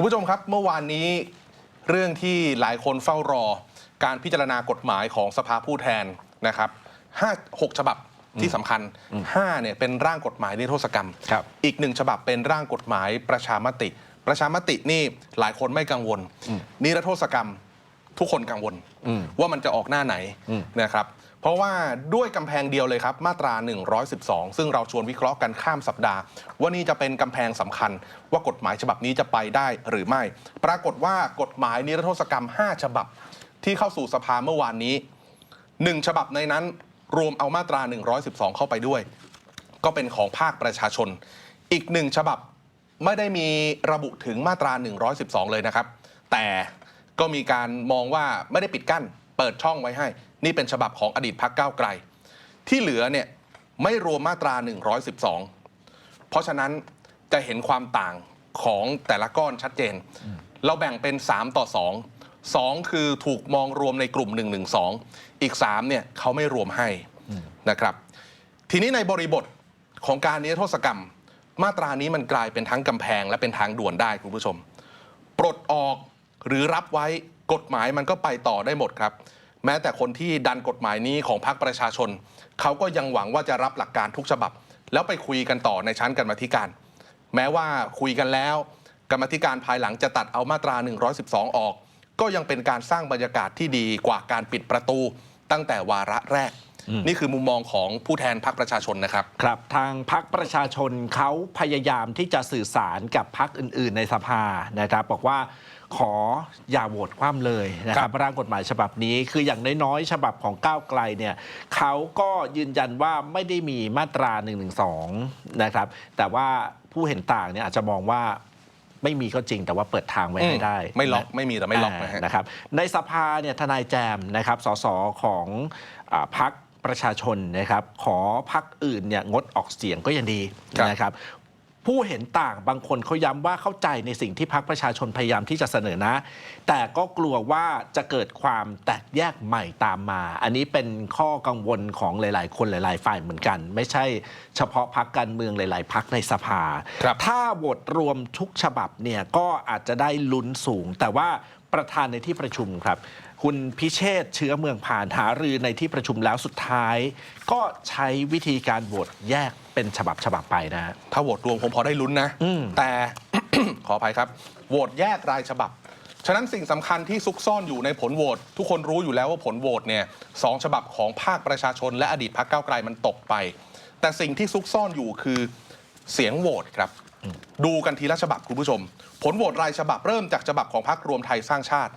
คุณผู้ชมครับเมื่อวานนี้เรื่องที่หลายคนเฝ้ารอ การพิจารณากฎหมายของสภาผู้แทนนะครับห้าหกฉบับที่สำคัญ5เนี่ยเป็นร่างกฎหมายนิรโทษกรรมครับอีกหนึ่งฉบับเป็นร่างกฎหมายประชามติ ประชามตินี่หลายคนไม่กังวลนิรโทษกรรมทุกคนกังวลอืมว่ามันจะออกหน้าไหนอืมนะครับ เพราะว่าด้วยกำแพงเดียวเลยครับ มาตรา 112 ซึ่งเราชวนวิเคราะห์กันข้ามสัปดาห์ ว่านี่จะเป็นกำแพงสำคัญ ว่ากฎหมายฉบับนี้จะไปได้หรือไม่ ปรากฏว่ากฎหมายนิรโทษกรรม 5 ฉบับ ที่เข้าสู่สภาเมื่อวานนี้ 1 ฉบับในนั้นรวมเอามาตรา 112 เข้าไปด้วย ก็เป็นของภาคประชาชน อีกหนึ่งฉบับไม่ได้มีระบุถึงมาตรา 112 เลยนะครับ แต่ก็มีการมองว่าไม่ได้ปิดกั้น เปิดช่องไว้ให้ นี่เป็นฉบับของอดีตพักก้าไกล ที่เหลือเนี่ยไม่รวมมาตรา 112 เพราะฉะนั้นจะเห็นความต่างของแต่ละก้อนชัดเจน เราแบ่งเป็น 3 ต่อ 2 2 คือถูกมองรวมในกลุ่ม 112 อีก 3 เนี่ยเขาไม่รวมให้นะครับ ทีนี้ในบริบทของการนิรโทษกรรม มาตรานี้มันกลายเป็นทั้งกำแพงและเป็นทางด่วนได้คุณผู้ชม ปลดออกหรือรับไว้กฎหมายมันก็ไปต่อได้หมดครับ แม้แต่คนที่ดันกฎหมายนี้ของพรรคประชาชน เขาก็ยังหวังว่าจะรับหลักการทุกฉบับ แล้วไปคุยกันต่อในชั้นกรรมาธิการ แม้ว่าคุยกันแล้ว กรรมาธิการภายหลังจะตัดเอามาตรา 112 ออก ก็ยังเป็นการสร้างบรรยากาศที่ดีกว่าการปิดประตู ตั้งแต่วาระแรก นี่คือมุมมองของผู้แทนพรรคประชาชนนะครับ ครับ ทางพักประชาชนเขาพยายามที่จะสื่อสารกับพักอื่น ๆ ในสภานะครับบอกว่า ขออย่าโหวตคว่ำเลยนะคครัรับบร่างกฎหมายฉบับนี้ คืออย่างน้อยๆฉบับของก้าวไกลเนี่ยเขาก็ยืนยันว่าไม่ได้มีมาตรา1นึนะครับ แต่ว่าผู้เห็นต่างเนี่ยอาจจะมองว่าไม่มีก็จริงแต่ว่าเปิดทางไว้ให้ได้ ไม่ล็อกนะไม่มีแต่ไม่ล็อกนะฮะนะครับ ในสภาเนี่ยทนายแจมนะครับสสของอาพักประชาชนนะครับ ขอพักอื่นเนี่ยงดออกเสียงก็ยังดีครับนะครับ ผู้เห็นต่างบางคนเขาย้ำว่าเข้าใจในสิ่งที่พักประชาชนพยายามที่จะเสนอนะ แต่ก็กลัวว่าจะเกิดความแตกแยกใหม่ตามมา อันนี้เป็นข้อกังวลของหลาย ๆ คนหลาย ๆ ฝ่ายเหมือนกัน ไม่ใช่เฉพาะพักการเมืองหลาย ๆพักในสภาครับถ้าโหวตรวมทุกฉบับเนี่ยก็อาจจะได้ลุ้นสูง แต่ว่าประธานในที่ประชุมครับ คุณพิเชษฐ์เชื้อเมืองผ่านหารือในที่ประชุมแล้วสุดท้าย ก็ใช้วิธีการโหวตแยกเป็นฉบับฉบับไปนะฮะถ้าโหวตรวมผมพอได้ลุ้นนะอืมแต่ ขออภัยครับ โหวตแยกรายฉบับ ฉะนั้นสิ่งสำคัญที่ซุกซ่อนอยู่ในผลโหวตทุกคนรู้อยู่แล้วว่าผลโหวตเนี่ยสองฉบับของภาคประชาชน และอดีตพรรคก้าวไกลมันตกไป แต่สิ่งที่ซุกซ่อนอยู่คือเสียงโหวตครับ ดูกันทีละฉบับคุณผู้ชม ผลโหวตรายฉบับเริ่มจากฉบับของพรรครวมไทยสร้างชาติ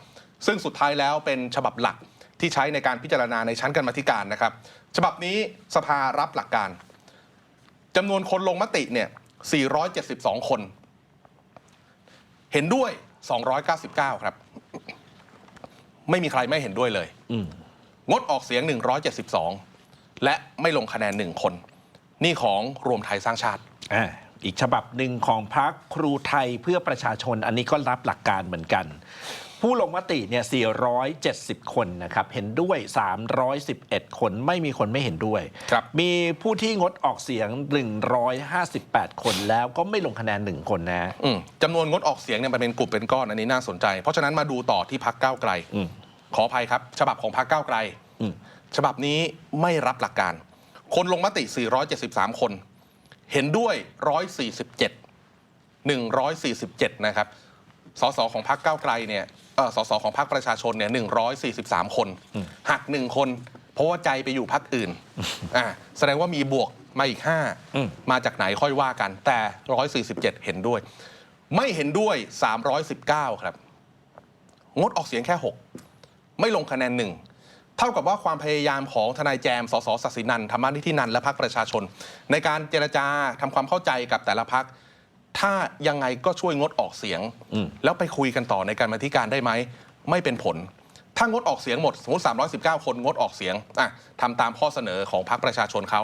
ซึ่งสุดท้ายแล้วเป็นฉบับหลักที่ใช้ในการพิจารณาในชั้นกรรมธิการนะครับ ฉบับนี้สภารับหลักการจำนวนคนลงมติเนี่ย 472 คน เห็นด้วย 299 ครับ ไม่มีใครไม่เห็นด้วยเลยงดออกเสียง 172 และไม่ลงคะแนนหนึ่งคน นี่ของรวมไทยสร้างชาติอีกฉบับหนึ่งของพักครูไทยเพื่อประชาชนอันนี้ก็รับหลักการเหมือนกัน ผู้ลงมติเนี่ย 470 คนนะครับ เห็นด้วย 311 คน ไม่มีคนไม่เห็นด้วย ครับมีผู้ที่งดออกเสียง 158 คนแล้วก็ไม่ลงคะแนนหนึ่งคนนะ อืมจำนวนงดออกเสียงเนี่ยมันเป็นกลุ่มเป็นก้อนอันนี้น่าสนใจ เพราะฉะนั้นมาดูต่อที่พักก้าวไกล อืม ขออภัยครับ ฉบับของพักก้าวไกล อืม ฉบับนี้ไม่รับหลักการ คนลงมติ 473 คน เห็นด้วย 147 147 นะครับ สสของพรรคก้าวไกลเนี่ย เออสสของพรรคประชาชนเนี่ย143 คนหักหนึ่งคน เพราะว่าใจไปอยู่พรรคอื่นอ่าแสดงว่ามีบวกมาอีก อืม 5 มาจากไหนค่อยว่ากัน แต่ 147 เห็นด้วย ไม่เห็นด้วย 319 ครับ งดออกเสียงแค่ 6 ไม่ลงคะแนนหนึ่ง เท่ากับว่าความพยายามของทนายแจม สสศักดิ์สินันท์ธรรมนิธินันท์และพรรคประชาชน ในการเจรจาทำความเข้าใจกับแต่ละพรรค ถ้ายังไงก็ช่วยงดออกเสียงอืมแล้วไปคุยกันต่อในการมาธิการได้ไหม ไม่เป็นผล ถ้างดออกเสียงหมด สมมติ 319 คนงดออกเสียงอะทำตามข้อเสนอของพรรคประชาชนเขา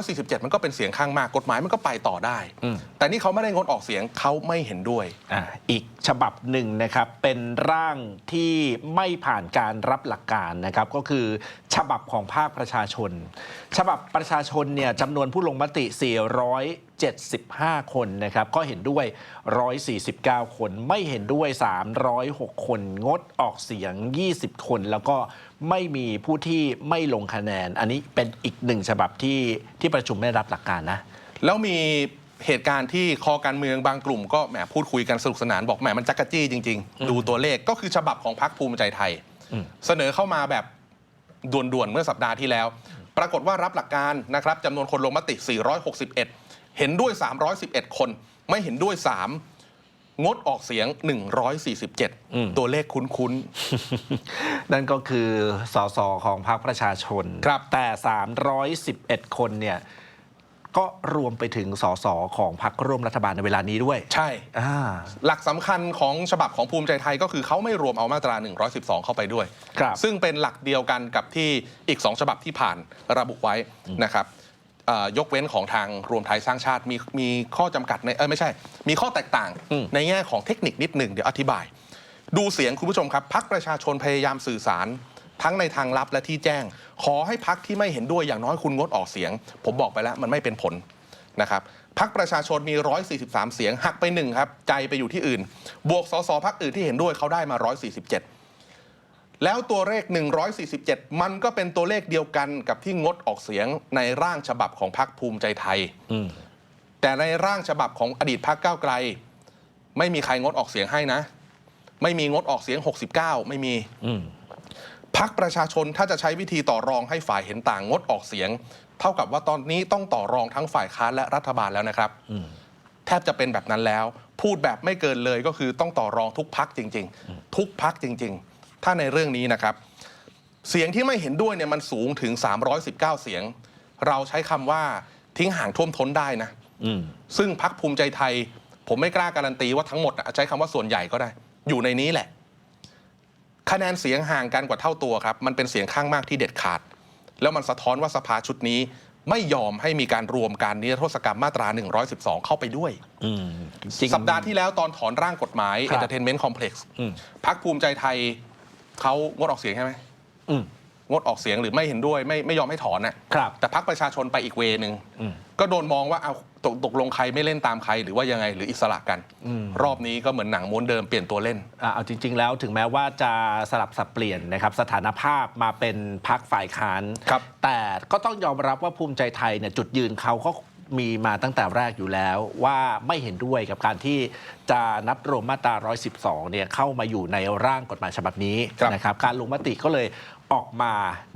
147 มันก็เป็นเสียงข้างมากกฎหมายมันก็ไปต่อได้อืมแต่นี่เขาไม่ได้งดออกเสียงเขาไม่เห็นด้วยอ่าอีกฉบับหนึ่งนะครับเป็นร่างที่ไม่ผ่านการรับหลักการนะครับก็คือฉบับของภาคประชาชน ฉบับประชาชนเนี่ยจำนวนผู้ลงมติ 475 คนนะครับก็เห็นด้วย 149 คนไม่เห็นด้วย 306 คนงดออกเสียง 20 คน แล้วก็ไม่มีผู้ที่ไม่ลงคะแนน อันนี้เป็นอีกหนึ่งฉบับที่ที่ประชุมไม่รับหลักการนะแล้วมี เหตุการณ์ที่คอการเมืองบางกลุ่มก็แหมพูดคุยกันสนุกสนานบอกแหมมันจักกะจี้จริง ๆ ดูตัวเลขก็คือฉบับของพรรคภูมิใจไทยอืมเสนอเข้ามาแบบด่วนๆเมื่อสัปดาห์ที่แล้ว ปรากฏว่ารับหลักการนะครับจำนวนคนลงมติ 461 เห็นด้วย 311 คน ไม่เห็นด้วย 3 งดออกเสียง 147 ตัวเลขคุ้นนั่นก็คือสสของพรรคประชาชนครับแต่ 311 คนเนี่ย ก็รวมไปถึงสสของพรรคร่วมรัฐบาลในเวลานี้ด้วยๆใช่ อ่า หลักสำคัญของฉบับของภูมิใจไทยก็คือเขาไม่รวมเอามาตรา 112 เข้าไปด้วย ครับ ซึ่งเป็นหลักเดียวกันกับที่อีก 2 ฉบับที่ผ่านระบุไว้นะครับเอ่อยกเว้นของทางรวมไทยสร้างชาติมีมีข้อจำกัดในเออไม่ใช่ มีข้อแตกต่างอืม ในแง่ของเทคนิคนิดหนึ่งเดี๋ยวอธิบาย ดูเสียงคุณผู้ชมครับพักประชาชนพยายามสื่อสาร ทั้งในทางลับและที่แจ้ง ขอให้พักที่ไม่เห็นด้วยอย่างน้อยคุณงดออกเสียง ผมบอกไปแล้วมันไม่เป็นผลนะครับพักประชาชนมี 143 เสียงหักไปหนึ่งครับ ใจไปอยู่ที่อื่น บวกสสพักอื่นที่เห็นด้วยเขาได้มา 147 แล้วตัวเลข 147 มันก็เป็นตัวเลขเดียวกันกับที่งดออกเสียงในร่างฉบับของพรรคภูมิใจไทยอืมแต่ในร่างฉบับของอดีตพรรคก้าวไกล ไม่มีใครงดออกเสียงให้นะ ไม่มีงดออกเสียง 69 ไม่มีอืม พักประชาชนถ้าจะใช้วิธีต่อรองให้ฝ่ายเห็นต่างงดออกเสียง เท่ากับว่าตอนนี้ต้องต่อรองทั้งฝ่ายค้านและรัฐบาลแล้วนะครับอืมแทบจะเป็นแบบนั้นแล้ว พูดแบบไม่เกินเลยก็คือต้องต่อรองทุกพักจริง ๆ ทุกพักจริง ๆ ถ้าในเรื่องนี้นะครับ เสียงที่ไม่เห็นด้วยเนี่ยมันสูงถึง 319 เสียง เราใช้คำว่าทิ้งห่างท่วมท้นได้นะอืมซึ่งพักภูมิใจไทย ผมไม่กล้าการันตีว่าทั้งหมดอะใช้คำว่าส่วนใหญ่ก็ได้ อยู่ในนี้แหละ คะแนนเสียงห่างกันกว่าเท่าตัวครับ มันเป็นเสียงข้างมากที่เด็ดขาด แล้วมันสะท้อนว่าสภาชุดนี้ไม่ยอมให้มีการรวมการนิรโทษกรรมมาตรา 112 เข้าไปด้วยอืมจริงสัปดาห์ที่แล้วตอนถอนร่างกฎหมายครับ Entertainment Complex อืมพักภูมิใจไทยเขางดออกเสียงใช่ไหมอืมงดออกเสียงหรือไม่เห็นด้วย ไม่ไม่ยอมให้ถอนน่ะครับแต่พักประชาชนไปอีกเวนึงอืม ก็โดนมองว่าเอาตกตกลงใครไม่เล่นตามใครหรือว่ายังไงหรืออิสระกันอืมรอบนี้ก็เหมือนหนังม้วนเดิมเปลี่ยนตัวเล่น อ่าเอาจริง ๆ แล้วถึงแม้ว่าจะสลับสับเปลี่ยนนะครับสถานภาพมาเป็นพักฝ่ายค้าน ครับแต่ก็ต้องยอมรับว่าภูมิใจไทยเนี่ยจุดยืนเขาก็ มีมาตั้งแต่แรกอยู่แล้วว่าไม่เห็นด้วยกับการที่จะนับรวมมาตรา 112 เนี่ยเข้ามาอยู่ในร่างกฎหมายฉบับนี้ครับนะครับ การลงมติก็เลยออกมา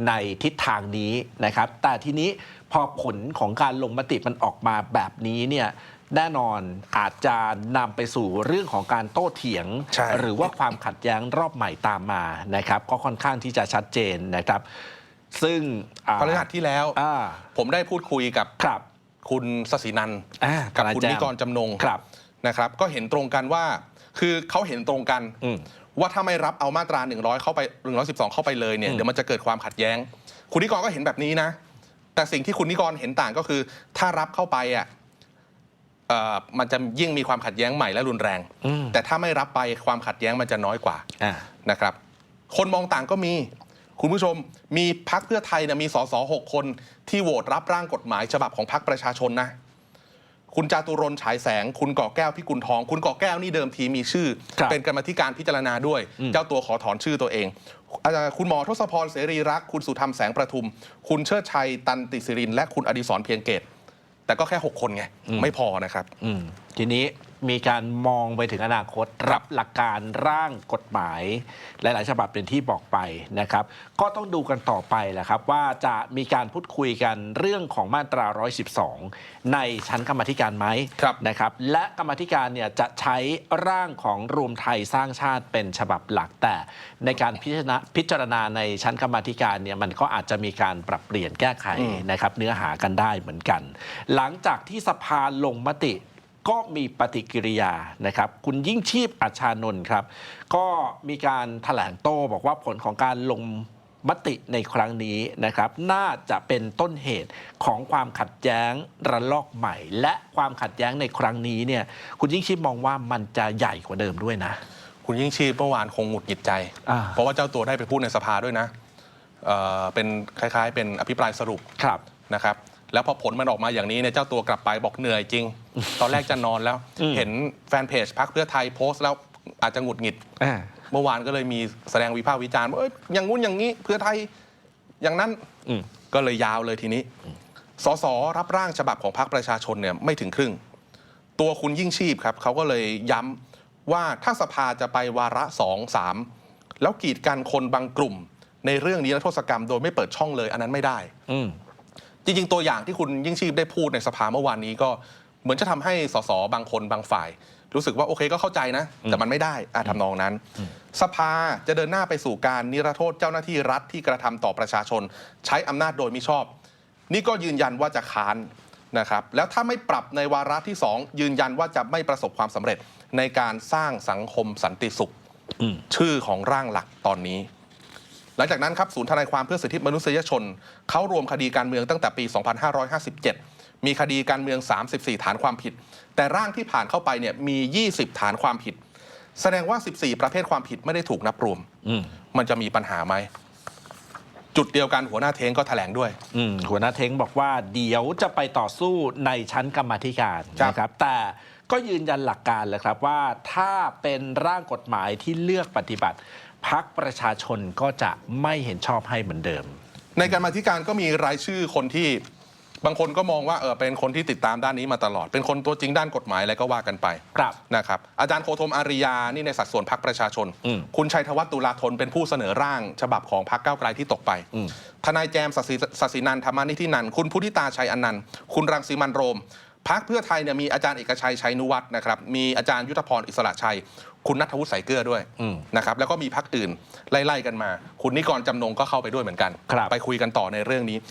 ในทิศทางนี้นะครับ แต่ทีนี้พอผลของการลงมติมันออกมาแบบนี้เนี่ยแน่นอนอาจจะนำไปสู่เรื่องของการโต้เถียงใช่หรือว่าความขัดแย้งรอบใหม่ตามมานะครับ ก็ค่อนข้างที่จะชัดเจนนะครับ ซึ่งอ่าพฤหัสที่แล้วอ่าผมได้พูดคุยกับ ครับคุณสศินันท์อ่ากับทนายคุณแจมนิกรจำนงครับนะครับ ก็เห็นตรงกันว่า คือเขาเห็นตรงกันอืมว่าถ้าไม่รับเอามาตรา 100 เข้าไป 112 เข้าไปเลยเนี่ยอืมเดี๋ยวมันจะเกิดความขัดแย้ง คุณนิกรก็เห็นแบบนี้นะ แต่สิ่งที่คุณนิกรเห็นต่างก็คือ ถ้ารับเข้าไปอะเอ่อมันจะยิ่งมีความขัดแย้งใหม่และรุนแรงอืมแต่ถ้าไม่รับไปความขัดแย้งมันจะน้อยกว่าอ่านะครับ คนมองต่างก็มี คุณผู้ชมมีพักเพื่อไทยเนี่ยมีสสหกคนที่โหวตรับร่างกฎหมายฉบับของพักประชาชนนะคุณจาตุรนต์ฉายแสง คุณก่อแก้วพิกุลทอง คุณก่อแก้วนี่เดิมทีมีชื่อครับเป็นกรรมาธิการพิจารณาด้วยอืมเจ้าตัวขอถอนชื่อตัวเองอาจารย์คุณหมอทศพรเสรีรักษ์คุณสุธรรมแสงประทุม คุณเชิดชัยตันติสิริน และคุณอดิศรเพียงเกต แต่ก็แค่ 6 คนไง ไม่พอนะครับอืมทีนี้ มีการมองไปถึงอนาคตรับหลักการร่างกฎหมาย หลาย ๆ ฉบับเป็นที่บอกไปนะครับ ก็ต้องดูกันต่อไปแหละครับ ว่าจะมีการพูดคุยกันเรื่องของมาตรา 112 ในชั้นกรรมาธิการไหมครับนะครับ และกรรมาธิการเนี่ยจะใช้ร่างของรวมไทยสร้างชาติเป็นฉบับหลักแต่ ในการพิจารณาพิจารณาในชั้นกรรมาธิการเนี่ยมันก็อาจจะมีการปรับเปลี่ยนแก้ไขอืมนะครับเนื้อหากันได้เหมือนกัน หลังจากที่สภาลงมติ ก็มีปฏิกิริยานะครับ คุณยิ่งชีพอัชชานนท์ครับ ก็มีการถแถลงโต้บอกว่าผลของการลงมติในครั้งนี้นะครับ น่าจะเป็นต้นเหตุของความขัดแย้งระลอกใหม่ และความขัดแย้งในครั้งนี้เนี่ย คุณยิ่งชีพมองว่ามันจะใหญ่กว่าเดิมด้วยนะ คุณยิ่งชีพเมื่อวานคงหงุดหงิดใจอ่าเพราะว่าเจ้าตัวได้ไปพูดในสภาด้วยนะเอ่อเป็นคล้ายๆ เป็นอภิปรายสรุปครับนะครับ แล้วพอผลมันออกมาอย่างนี้เนี่ยเจ้าตัวกลับไปบอกเหนื่อยจริง ตอนแรกจะนอนแล้วอืมเห็นแฟนเพจพักเพื่อไทยโพสต์แล้วอาจจะหงุดหงิดอ่าเมื่อวานก็เลยมีแสดงวิพากษ์วิจารณ์ว่าเอ้ยอย่างงู้นอย่างนี้เพื่อไทยอย่างนั้นอืมก็เลยยาวเลยทีนี้สสรับร่างฉบับของพรรคประชาชนเนี่ยไม่ถึงครึ่ง ตัวคุณยิ่งชีพครับเขาก็เลยย้ำว่าถ้าสภาจะไปวาระสองสามแล้วกีดกันคนบางกลุ่ม ในเรื่องนี้และโทษกรรมโดยไม่เปิดช่องเลย อันนั้นไม่ได้อืม จริงๆ ตัวอย่างที่คุณยิ่งชีพได้พูดในสภาเมื่อวานนี้ก็เหมือนจะทำให้สสบางคนบางฝ่าย รู้สึกว่าโอเคก็เข้าใจนะ แต่มันไม่ได้อะทำนองนั้น สภาจะเดินหน้าไปสู่การนิรโทษเจ้าหน้าที่รัฐที่กระทำต่อประชาชน ใช้อำนาจโดยมิชอบ นี่ก็ยืนยันว่าจะค้านนะครับแล้วถ้าไม่ปรับในวาระที่ 2 ยืนยันว่าจะไม่ประสบความสำเร็จในการสร้างสังคมสันติสุขอืมชื่อของร่างหลักตอนนี้ หลังจากนั้นครับศูนย์ทนายความเพื่อสิทธิมนุษยชน เขารวมคดีการเมืองตั้งแต่ปี 2557 มีคดีการเมือง 34 ฐานความผิด แต่ร่างที่ผ่านเข้าไปเนี่ยมี 20 ฐานความผิด แสดงว่า 14 ประเภทความผิดไม่ได้ถูกนับรวมอืมมันจะมีปัญหาไหมจุดเดียวกันหัวหน้าเทงก็แถลงด้วยอืมหัวหน้าเท้งบอกว่าเดี๋ยวจะไปต่อสู้ในชั้นกรรมาธิการครับนะครับ แต่ก็ยืนยันหลักการเลยครับว่าถ้าเป็นร่างกฎหมายที่เลือกปฏิบัติ พักประชาชนก็จะไม่เห็นชอบให้เหมือนเดิม ในการมาธิการก็มีรายชื่อคนที่บางคนก็มองว่าเออเป็นคนที่ติดตามด้านนี้มาตลอด เป็นคนตัวจริงด้านกฎหมายอะไรก็ว่ากันไปครับนะครับ อาจารย์โคธมอาริยานี่ในสัดส่วนพักประชาชน อืมคุณชัยธวัฒน์ตุลาธนเป็นผู้เสนอร่าง ฉบับของพักเก้าวไกลที่ตกไปอืม ทนายแจมสศิสศินันท์ธรรมานิธินันท์คุณพุทธิตาชัยอนันต์คุณรังสีมันต์โรม พักเพื่อไทยเนี่ยมีอาจารย์เอกชัยชัยนุวัฒน์นะครับ มีอาจารย์ยุทธพรอิสระชัย คุณนัทวุฒิสายเกลือด้วยอืมนะครับ แล้วก็มีพักอื่นไล่ๆกันมา คุณนิกรจำนงก็เข้าไปด้วยเหมือนกันครับไปคุยกันต่อในเรื่องนี้